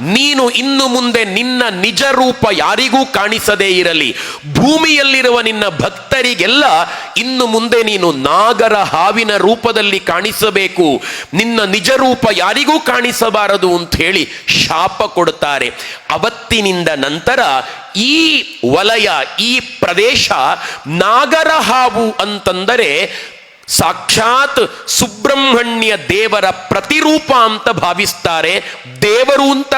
ನೀನು ಇನ್ನು ಮುಂದೆ ನಿನ್ನ ನಿಜ ರೂಪ ಯಾರಿಗೂ ಕಾಣಿಸದೇ ಇರಲಿ. ಭೂಮಿಯಲ್ಲಿರುವ ನಿನ್ನ ಭಕ್ತರಿಗೆಲ್ಲ ಇನ್ನು ಮುಂದೆ ನೀನು ನಾಗರ ಹಾವಿನ ರೂಪದಲ್ಲಿ ಕಾಣಿಸಬೇಕು. ನಿನ್ನ ನಿಜ ರೂಪ ಯಾರಿಗೂ ಕಾಣಿಸಬಾರದು ಅಂತ ಹೇಳಿ ಶಾಪ ಕೊಡುತ್ತಾರೆ ಅವತ್ತಿನಿಂದ ನಂತರ ಈ ವಲಯ, ಈ ಪ್ರದೇಶ ನಾಗರ ಹಾವು ಅಂತಂದರೆ ಸಾಕ್ಷಾತ್ ಸುಬ್ರಹ್ಮಣ್ಯ ದೇವರ ಪ್ರತಿರೂಪ ಅಂತ ಭಾವಿಸ್ತಾರೆ, ದೇವರು ಅಂತ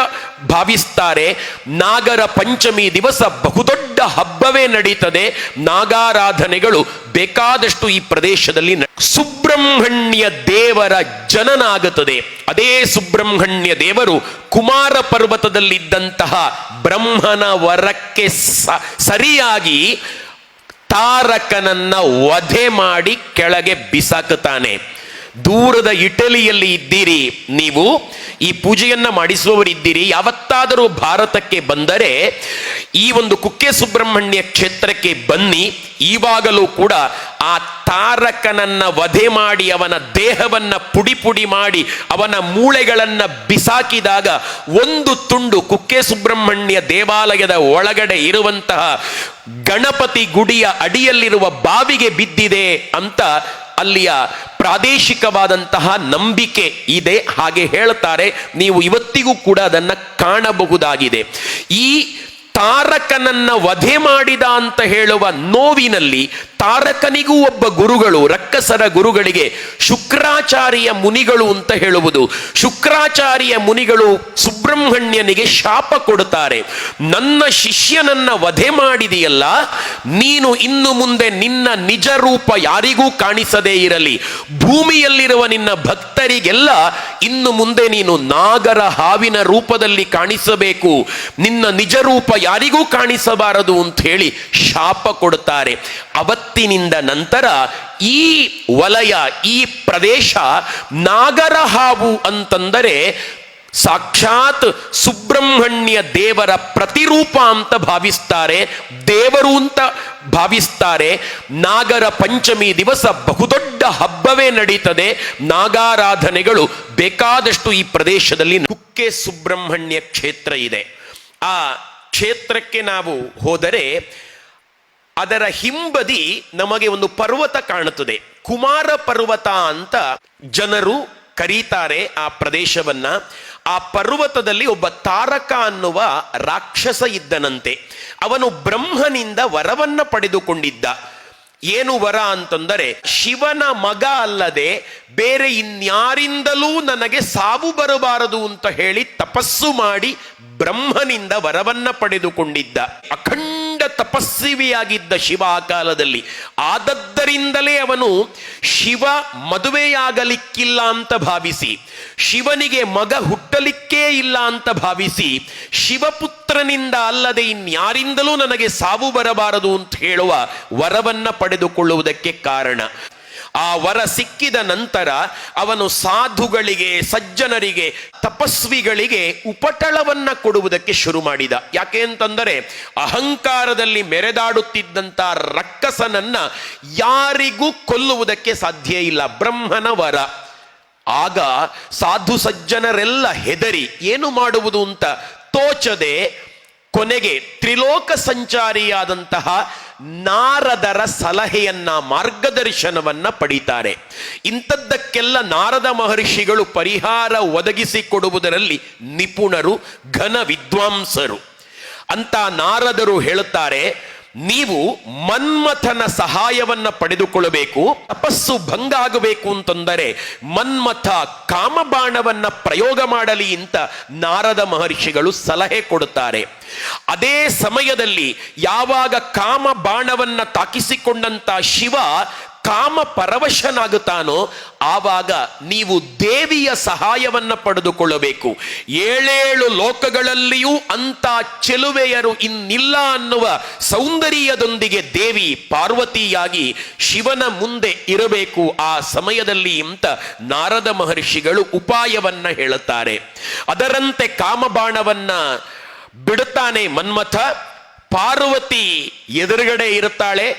ಭಾವಿಸ್ತಾರೆ. ನಾಗರ ಪಂಚಮಿ ದಿವಸ ಬಹುದೊಡ್ಡ ಹಬ್ಬವೇ ನಡೀತದೆ. ನಾಗಾರಾಧನೆಗಳು ಬೇಕಾದಷ್ಟು ಈ ಪ್ರದೇಶದಲ್ಲಿ ಸುಬ್ರಹ್ಮಣ್ಯ ದೇವರ ಜನನ ಆಗುತ್ತದೆ ಅದೇ ಸುಬ್ರಹ್ಮಣ್ಯ ದೇವರು ಕುಮಾರ ಪರ್ವತದಲ್ಲಿದ್ದಂತಹ ಬ್ರಹ್ಮನ ವರಕ್ಕೆ ಸರಿಯಾಗಿ ತಾರಕನನ್ನ ವಧೆ ಮಾಡಿ ಕೆಳಗೆ ಬಿಸಾಕುತ್ತಾನೆ. ದೂರದ ಇಟಲಿಯಲ್ಲಿ ಇದ್ದೀರಿ ನೀವು, ಈ ಪೂಜೆಯನ್ನ ಮಾಡಿಸುವವರಿದ್ದೀರಿ. ಯಾವತ್ತಾದರೂ ಭಾರತಕ್ಕೆ ಬಂದರೆ, ಈ ಒಂದು ಕುಕ್ಕೆ ಸುಬ್ರಹ್ಮಣ್ಯ ಕ್ಷೇತ್ರಕ್ಕೆ ಬನ್ನಿ. ಈವಾಗಲೂ ಕೂಡ ಆ ತಾರಕನನ್ನ ವಧೆ ಮಾಡಿ, ಅವನ ದೇಹವನ್ನ ಪುಡಿ ಪುಡಿ ಮಾಡಿ, ಅವನ ಮೂಳೆಗಳನ್ನ ಬಿಸಾಕಿದಾಗ ಒಂದು ತುಂಡು ಕುಕ್ಕೆ ಸುಬ್ರಹ್ಮಣ್ಯ ದೇವಾಲಯದ ಒಳಗಡೆ ಇರುವಂತಹ ಗಣಪತಿ ಗುಡಿಯ ಅಡಿಯಲ್ಲಿರುವ ಬಾವಿಗೆ ಬಿದ್ದಿದೆ ಅಂತ ಅಲ್ಲಿಯ ಪ್ರಾದೇಶಿಕವಾದಂತಹ ನಂಬಿಕೆ ಇದೆ. ಹಾಗೆ ಹೇಳ್ತಾರೆ, ನೀವು ಇವತ್ತಿಗೂ ಕೂಡ ಅದನ್ನ ಕಾಣಬಹುದಾಗಿದೆ. ಈ ತಾರಕನನ್ನ ವಧೆ ಮಾಡಿದ ಅಂತ ಹೇಳುವ ನೋವಿನಲ್ಲಿ ತಾರಕನಿಗೂ ಒಬ್ಬ ಗುರುಗಳು, ರಕ್ಕಸರ ಗುರುಗಳಿಗೆ ಶುಕ್ರಾಚಾರ್ಯ ಮುನಿಗಳು ಅಂತ ಹೇಳುವುದು. ಶುಕ್ರಾಚಾರ್ಯ ಮುನಿಗಳು ಸುಬ್ರಹ್ಮಣ್ಯನಿಗೆ ಶಾಪ ಕೊಡುತ್ತಾರೆ. ನನ್ನ ಶಿಷ್ಯನನ್ನ ವಧೆ ಮಾಡಿದೆಯಲ್ಲ, ನೀನು ಇನ್ನು ಮುಂದೆ ನಿನ್ನ ನಿಜ ರೂಪ ಯಾರಿಗೂ ಕಾಣಿಸದೇ ಇರಲಿ. ಭೂಮಿಯಲ್ಲಿರುವ ನಿನ್ನ ಭಕ್ತರಿಗೆಲ್ಲ ಇನ್ನು ಮುಂದೆ ನೀನು ನಾಗರ ಹಾವಿನ ರೂಪದಲ್ಲಿ ಕಾಣಿಸಬೇಕು. ನಿನ್ನ ನಿಜ ರೂಪ ಯಾರಿಗೂ ಕಾಣಿಸಬಾರದು ಅಂತ ಹೇಳಿ ಶಾಪ ಕೊಡುತ್ತಾರೆ. ಅವತ್ತಿನಿಂದ ನಂತರ ಈ ವಲಯ, ಈ ಪ್ರದೇಶ ನಾಗರ ಹಾವು ಅಂತಂದರೆ ಸಾಕ್ಷಾತ್ ಸುಬ್ರಹ್ಮಣ್ಯ ದೇವರ ಪ್ರತಿರೂಪ ಅಂತ ಭಾವಿಸ್ತಾರೆ, ದೇವರು ಅಂತ ಭಾವಿಸ್ತಾರೆ. ನಾಗರ ಪಂಚಮಿ ದಿವಸ ಬಹುದೊಡ್ಡ ಹಬ್ಬವೇ ನಡೀತದೆ. ನಾಗಾರಾಧನೆಗಳು ಬೇಕಾದಷ್ಟು ಈ ಪ್ರದೇಶದಲ್ಲಿ ಕುಕ್ಕೆ ಸುಬ್ರಹ್ಮಣ್ಯ ಕ್ಷೇತ್ರ ಇದೆ. ಆ ಕ್ಷೇತ್ರಕ್ಕೆ ನಾವು ಹೋದರೆ ಅದರ ಹಿಂಬದಿ ನಮಗೆ ಒಂದು ಪರ್ವತ ಕಾಣುತ್ತದೆ. ಕುಮಾರ ಪರ್ವತ ಅಂತ ಜನರು ಕರೀತಾರೆ ಆ ಪ್ರದೇಶವನ್ನ. ಆ ಪರ್ವತದಲ್ಲಿ ಒಬ್ಬ ತಾರಕ ಅನ್ನುವ ರಾಕ್ಷಸ ಇದ್ದನಂತೆ. ಅವನು ಬ್ರಹ್ಮನಿಂದ ವರವನ್ನ ಪಡೆದುಕೊಂಡಿದ್ದ. ಏನು ವರ ಅಂತಂದರೆ, ಶಿವನ ಮಗ ಅಲ್ಲದೆ ಬೇರೆ ಇನ್ಯಾರಿಂದಲೂ ನನಗೆ ಸಾವು ಬರಬಾರದು ಅಂತ ಹೇಳಿ ತಪಸ್ಸು ಮಾಡಿ ಬ್ರಹ್ಮನಿಂದ ವರವನ್ನ ಪಡೆದುಕೊಂಡಿದ್ದ. ಅಖಂಡ ತಪಸ್ವಿಯಾಗಿದ್ದ ಶಿವ ಆ ಕಾಲದಲ್ಲಿ. ಆದದ್ದರಿಂದಲೇ ಅವನು ಶಿವ ಮದುವೆಯಾಗಲಿಕ್ಕಿಲ್ಲ ಅಂತ ಭಾವಿಸಿ, ಶಿವನಿಗೆ ಮಗ ಹುಟ್ಟಲಿಕ್ಕೇ ಇಲ್ಲ ಅಂತ ಭಾವಿಸಿ, ಶಿವಪುತ್ರನಿಂದ ಅಲ್ಲದೆ ಇನ್ಯಾರಿಂದಲೂ ನನಗೆ ಸಾವು ಬರಬಾರದು ಅಂತ ಹೇಳುವ ವರವನ್ನ ಪಡೆದುಕೊಳ್ಳುವುದಕ್ಕೆ ಕಾರಣ. ಆ ವರ ಸಿಕ್ಕಿದ ನಂತರ ಅವನು ಸಾಧುಗಳಿಗೆ, ಸಜ್ಜನರಿಗೆ, ತಪಸ್ವಿಗಳಿಗೆ ಉಪಟಳವನ್ನ ಕೊಡುವುದಕ್ಕೆ ಶುರು ಮಾಡಿದ. ಯಾಕೆ ಅಂತಂದರೆ, ಅಹಂಕಾರದಲ್ಲಿ ಮೆರೆದಾಡುತ್ತಿದ್ದಂತ ರಕ್ಕಸನನ್ನ ಯಾರಿಗೂ ಕೊಲ್ಲುವುದಕ್ಕೆ ಸಾಧ್ಯ ಇಲ್ಲ. ಬ್ರಹ್ಮನ ವರ. ಆಗ ಸಾಧು ಸಜ್ಜನರೆಲ್ಲ ಹೆದರಿ, ಏನು ಮಾಡುವುದು ಅಂತ? ತೋಚದೆ ಕೊನೆಗೆ ತ್ರಿಲೋಕ ಸಂಚಾರಿಯಾದಂತಹ ನಾರದರ ಸಲಹೆಯನ್ನ, ಮಾರ್ಗದರ್ಶನವನ್ನ ಪಡೀತಾರೆ. ಇಂಥದ್ದಕ್ಕೆಲ್ಲ ನಾರದ ಮಹರ್ಷಿಗಳು ಪರಿಹಾರ ಒದಗಿಸಿಕೊಡುವುದರಲ್ಲಿ ನಿಪುಣರು, ಘನ ವಿದ್ವಾಂಸರು. ಅಂತ ನಾರದರು ಹೇಳುತ್ತಾರೆ ನೀವು ಮನ್ಮಥನ ಸಹಾಯವನ್ನ ಪಡೆದುಕೊಳ್ಳಬೇಕು, ತಪಸ್ಸು ಭಂಗ ಆಗಬೇಕು ಅಂತಂದರೆ ಮನ್ಮಥ ಕಾಮಬಾಣವನ್ನ ಪ್ರಯೋಗ ಮಾಡಲಿ ಅಂತ ನಾರದ ಮಹರ್ಷಿಗಳು ಸಲಹೆ ಕೊಡುತ್ತಾರೆ. ಅದೇ ಸಮಯದಲ್ಲಿ ಯಾವಾಗ ಕಾಮ ಬಾಣವನ್ನ ತಾಕಿಸಿಕೊಂಡಂತ ಶಿವ ಕಾಮ ಪರವಶನಾಗುತ್ತಾನೋ ಆವಾಗ ನೀವು ದೇವಿಯ ಸಹಾಯವನ್ನ ಪಡೆದುಕೊಳ್ಳಬೇಕು. ಏಳೇಳು ಲೋಕಗಳಲ್ಲಿಯೂ ಅಂತ ಚೆಲುವೆಯರು ಇನ್ನಿಲ್ಲ ಅನ್ನುವ ಸೌಂದರ್ಯದೊಂದಿಗೆ ದೇವಿ ಪಾರ್ವತಿಯಾಗಿ ಶಿವನ ಮುಂದೆ ಇರಬೇಕು ಆ ಸಮಯದಲ್ಲಿ ಅಂತ ನಾರದ ಮಹರ್ಷಿಗಳು ಉಪಾಯವನ್ನ ಹೇಳುತ್ತಾರೆ. ಅದರಂತೆ ಕಾಮಬಾಣವನ್ನ ಬಿಡುತ್ತಾನೆ ಮನ್ಮಥ. ಪಾರ್ವತಿ ಎದುರುಗಡೆ ಇರುತ್ತಾಳೆ.